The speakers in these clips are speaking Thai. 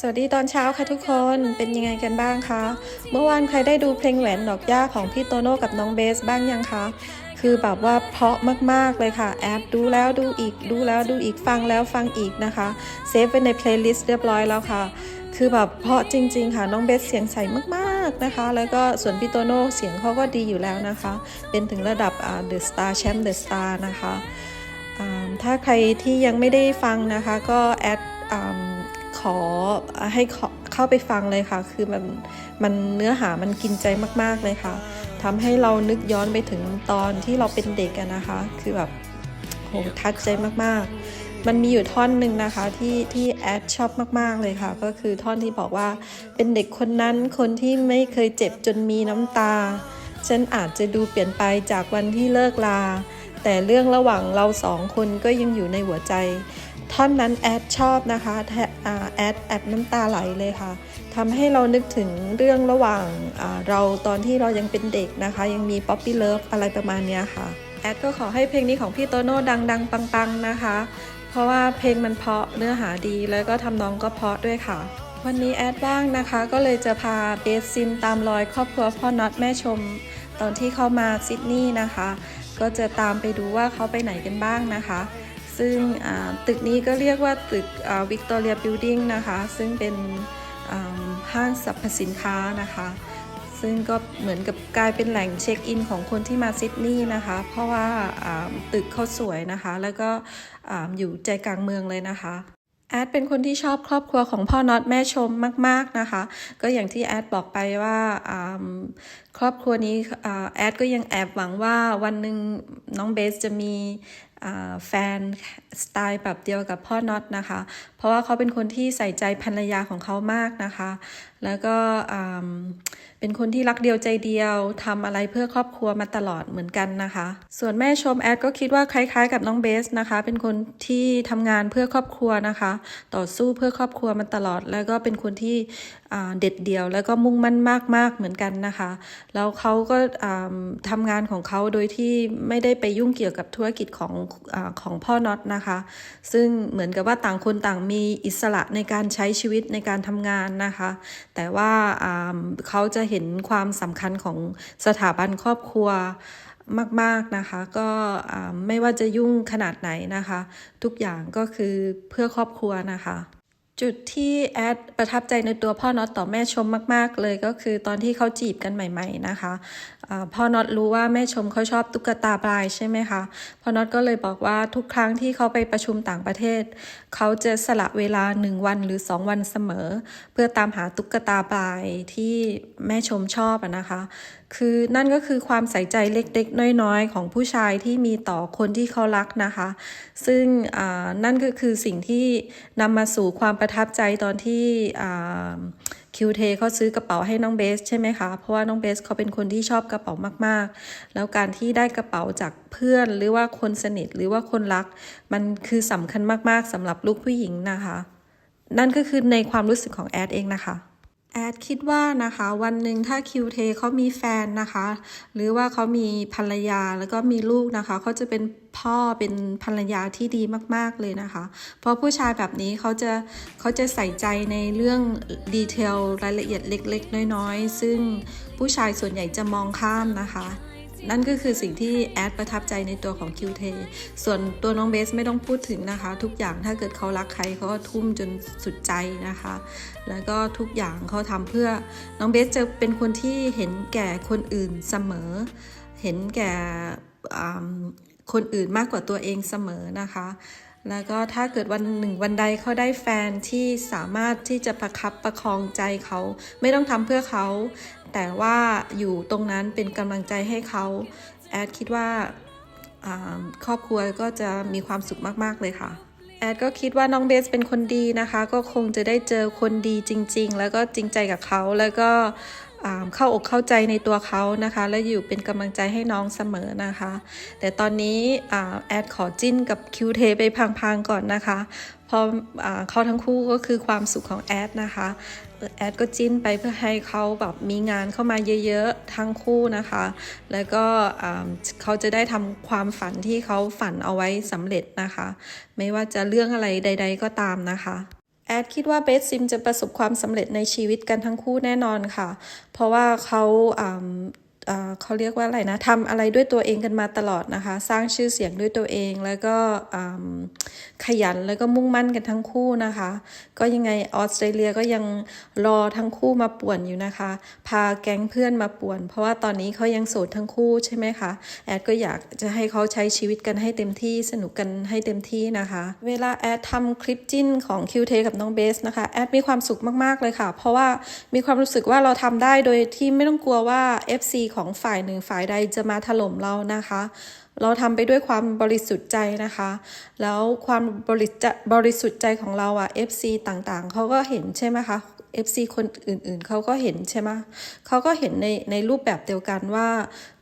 สวัสดีตอนเช้าค่ะทุกคนเป็นยังไงกันบ้างคะเมื่อวานใครได้ดูเพลงแหวนดอกหญ้าของพี่โตโน่กับน้องเบสบ้างยังคะคือแบบว่าเพาะมากๆเลยค่ะแอดดูแล้วดูอีกดูแล้วดูอีกฟังแล้วฟังอีกนะคะเซฟไว้ในเพลย์ลิสต์เรียบร้อยแล้วค่ะ คือแบบเพาะจริง ๆ ค่ะน้องเบสเสียงใสมากๆนะคะ แล้วก็ส่วนพี่โตโน่เสียงเขาก็ดีอยู่แล้วนะคะ เป็นถึงระดับเดอะสตาร์แชมป์เดอะสตาร์นะคะถ้าใครที่ยังไม่ได้ฟังนะคะก็แอด ขอให้ขอเข้าไปฟังเลยค่ะ คือมันมันเนื้อหามันกินใจมาก ๆเลยค่ะทำให้เรานึกย้อนไปถึงตอนที่เราเป็นเด็กอะนะคะ คือแบบโหทัดใจมากๆ มันมีอยู่ท่อนหนึ่งนะคะที่ที่แอดชอบมากๆเลยค่ะ ก็คือท่อนที่บอกว่าเป็นเด็กคนนั้นคนที่ไม่เคยเจ็บจนมีน้ำตา ฉันอาจจะดูเปลี่ยนไปจากวันที่เลิกลา แต่เรื่องระหว่างเราสองคนก็ยังอยู่ในหัวใจ ท่อนนั้นแอดชอบนะคะแอ่าแอดแอบน้ำตาไหลเลยค่ะทำให้เรานึกถึงเรื่องระหว่างเราตอนที่เรายังเป็นเด็กนะคะ ยังมีป๊อปปี้เลิฟอะไรประมาณนี้ค่ะ แอดก็ขอให้เพลงนี้ของพี่โตโน่ดัง ๆ ปัง ๆ นะคะ เพราะว่าเพลงมันเพาะเนื้อหาดีแล้วก็ทำนองก็เพาะด้วยค่ะ วันนี้แอดบ้างนะคะ ก็เลยจะพาเบสซินตามรอยครอบครัวพ่อน็อตแม่ชม ตอนที่เข้ามาซิดนีย์นะคะ ก็จะตามไปดูว่าเขาไปไหนกันบ้างนะคะ ซึ่งตึกนี้ก็เรียกว่าตึกวิกตอเรียบิลดิ่งนะคะ ซึ่งเป็นห้างสรรพสินค้านะคะ ซึ่งก็เหมือนกับกลายเป็นแหล่งเช็คอินของคนที่มาซิดนีย์นะคะ เพราะว่าตึกเขาสวยนะคะ แล้วก็อยู่ใจกลางเมืองเลยนะคะแอดเป็นคนที่ชอบครอบครัวของพ่อน็อตแม่ชมมาก ๆ นะคะ ก็อย่างที่แอดบอกไปว่าครอบครัวนี้แอดก็ยังแอบหวังว่าวันหนึ่งน้องเบสจะมี แฟนสไตล์แบบเดียวกับพ่อน็อตนะคะ เพราะว่าเขาเป็นคนที่ใส่ใจภรรยาของเขามากนะคะแล้วก็เป็นคนที่รักเดียวใจเดียวทำอะไรเพื่อครอบครัวมาตลอดเหมือนกันนะคะ ส่วนแม่ชมแอดก็คิดว่าคล้ายๆ กับน้องเบสนะคะ เป็นคนที่ทำงานเพื่อครอบครัวนะคะ ต่อสู้เพื่อครอบครัวมาตลอด แล้วก็เป็นคนที่เด็ดเดียว แล้วก็มุ่งมั่นมากๆเหมือนกันนะคะ แล้วเขาก็อ่าทำงานของเขาโดยที่ไม่ได้ไปยุ่งเกี่ยวกับธุรกิจของอของพ่อน็อตนะคะ ซึ่งเหมือนกับว่าต่างคนต่างมีอิสระในการใช้ชีวิตในการทำงานนะคะแต่ว่าเขาจะเห็นความสำคัญของสถาบันครอบครัวมาก ๆ นะคะ ก็ไม่ว่าจะยุ่งขนาดไหนนะคะ ทุกอย่างก็คือเพื่อครอบครัวนะคะ จุดที่แอดประทับใจในตัวพ่อน็อตต่อแม่ชมมาก ๆ เลยก็คือตอนที่เขาจีบกันใหม่ ๆ นะคะอ่าพ่อน็อตรู้ว่าแม่ชมเขาชอบตุ๊กตาปลายใช่ไหมคะพ่อน็อตก็เลยบอกว่าทุกครั้งที่เขาไปประชุมต่างประเทศ เขาจะสละเวลาหนึ่งวันหรือ2วันเสมอ เพื่อตามหาตุ๊กตาปลายที่แม่ชมชอบนะคะคือนั่นก็คือความใส่ใจเล็กๆ น้อยๆ ของผู้ชายที่มีต่อคนที่เขารักนะคะ ซึ่งนั่นก็คือสิ่งที่นำมาสู่ความประทับใจตอนที่คิวเทเขาซื้อกระเป๋าให้น้องเบสใช่ไหมคะ เพราะว่าน้องเบสเขาเป็นคนที่ชอบกระเป๋ามากๆ แล้วการที่ได้กระเป๋าจากเพื่อนหรือว่าคนสนิทหรือว่าคนรัก มันคือสำคัญมากๆสำหรับลูกผู้หญิงนะคะ นั่นก็คือในความรู้สึกของแอดเองนะคะ แอดคิดว่านะคะวันหนึ่งถ้าคิวเทเขามีแฟนนะคะ หรือว่าเขามีภรรยาแล้วก็มีลูกนะคะเขาจะเป็นพ่อเป็นภรรยาที่ดีมาก ๆ เลยนะคะ เพราะผู้ชายแบบนี้เขาจะเขาจะใส่ใจในเรื่องดีเทลรายละเอียดเล็ก ๆ น้อย ๆ ซึ่งผู้ชายส่วนใหญ่จะมองข้ามนะคะ นั่นก็คือสิ่งที่แอดประทับใจในตัวของคิวเทส่วนตัวน้องเบสไม่ต้องพูดถึงนะคะ ทุกอย่างถ้าเกิดเขารักใครเขาก็ทุ่มจนสุดใจนะคะ แล้วก็ทุกอย่างเขาทำเพื่อน้องเบสจะเป็นคนที่เห็นแก่คนอื่นเสมอ เห็นแก่คนอื่นมากกว่าตัวเองเสมอนะคะ แล้วก็ถ้าเกิดวันหนึ่งวันใดเขาได้แฟนที่สามารถที่จะประคับประคองใจเขา ไม่ต้องทำเพื่อเขา แต่ว่าอยู่ตรงนั้นเป็นกำลังใจให้เขา แอดคิดว่าอ่าครอบครัวก็จะมีความสุขมาก ๆ เลยค่ะ แอดก็คิดว่าน้องเบสเป็นคนดีนะคะ ก็คงจะได้เจอคนดีจริง ๆ แล้วก็จริงใจกับเขาแล้วก็เข้าอกเข้าใจในตัวเขานะคะ และอยู่เป็นกำลังใจให้น้องเสมอนะคะ แต่ตอนนี้แอดขอจิ้นกับคิวเทไปพังๆก่อนนะคะ เพราะอ่าเขาทั้งคู่ก็คือความสุขของแอดนะคะ แอดก็จิ้นไปเพื่อให้เขาแบบมีงานเข้ามาเยอะๆทั้งคู่นะคะ แล้วก็เขาจะได้ทำความฝันที่เขาฝันเอาไว้สำเร็จนะคะ ไม่ว่าจะเรื่องอะไรใด ๆ ก็ตามนะคะแอดคิดว่าเบสซิมจะประสบความสำเร็จในชีวิตกันทั้งคู่แน่นอนค่ะ เพราะว่าเขา เขาเรียกว่าอะไรนะทำอะไรด้วยตัวเองกันมาตลอดนะคะ สร้างชื่อเสียงด้วยตัวเองแล้วก็ขยันแล้วก็มุ่งมั่นกันทั้งคู่นะคะ ก็ยังไงออสเตรเลียก็ยังรอทั้งคู่มาป่วนอยู่นะคะ พาแก๊งเพื่อนมาป่วน เพราะว่าตอนนี้เขายังโสดทั้งคู่ใช่ไหมคะแอดก็อยากจะให้เขาใช้ชีวิตกันให้เต็มที่สนุกกันให้เต็มที่นะคะ เวลาแอดทำคลิปจิ้นของคิวเทกับน้องเบสนะคะแอดมีความสุขมากๆเลยค่ะ เพราะว่ามีความรู้สึกว่าเราทำได้โดยที่ไม่ต้องกลัวว่า FC ขของฝ่ายหนึ่งฝ่ายใดจะมาถล่มเรานะคะ เราทำไปด้วยความบริสุทธิ์ใจนะคะ แล้วความบริบริสุทธิ์ใจของเราอะ FC ต่างๆเขาก็เห็นใช่ไหมคะ FC คนอื่นๆ เขาก็เห็นใช่ไหมเขาก็เห็นในในรูปแบบเดียวกันว่า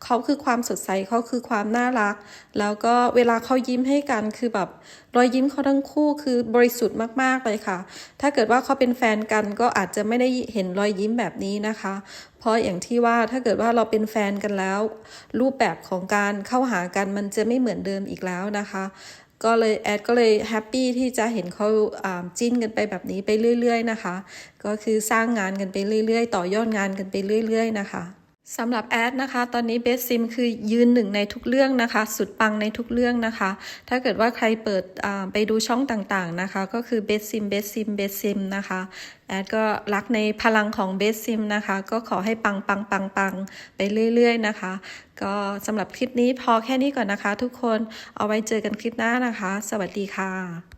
เขาคือความสดใสเขาคือความน่ารัก แล้วก็เวลาเขายิ้มให้กันคือแบบรอยยิ้มเขาทั้งคู่คือบริสุทธิ์มากๆเลยค่ะ ถ้าเกิดว่าเขาเป็นแฟนกันก็อาจจะไม่ได้เห็นรอยยิ้มแบบนี้นะคะ เพราะอย่างที่ว่าถ้าเกิดว่าเราเป็นแฟนกันแล้ว รูปแบบของการเข้าหากันมันจะไม่เหมือนเดิมอีกแล้วนะคะ ก็เลยแอดก็เลยแฮปปี้ที่จะเห็นเขาจิ้นกันไปแบบนี้ไปเรื่อย ๆ นะคะ ก็คือสร้างงานกันไปเรื่อย ๆ ต่อยอดงานกันไปเรื่อย ๆ นะคะ สำหรับแอดนะคะ ตอนนี้เบสซิมคือยืนหนึ่งในทุกเรื่องนะคะ สุดปังในทุกเรื่องนะคะ ถ้าเกิดว่าใครเปิดไปดูช่องต่างๆนะคะ ก็คือเบสซิมเบสซิมเบสซิมนะคะแอดก็รักในพลังของเบสซิมนะคะ ก็ขอให้ปังปังปังปังไปเรื่อยๆนะคะ ก็สำหรับคลิปนี้พอแค่นี้ก่อนนะคะ ทุกคนเอาไว้เจอกันคลิปหน้านะคะ สวัสดีค่ะ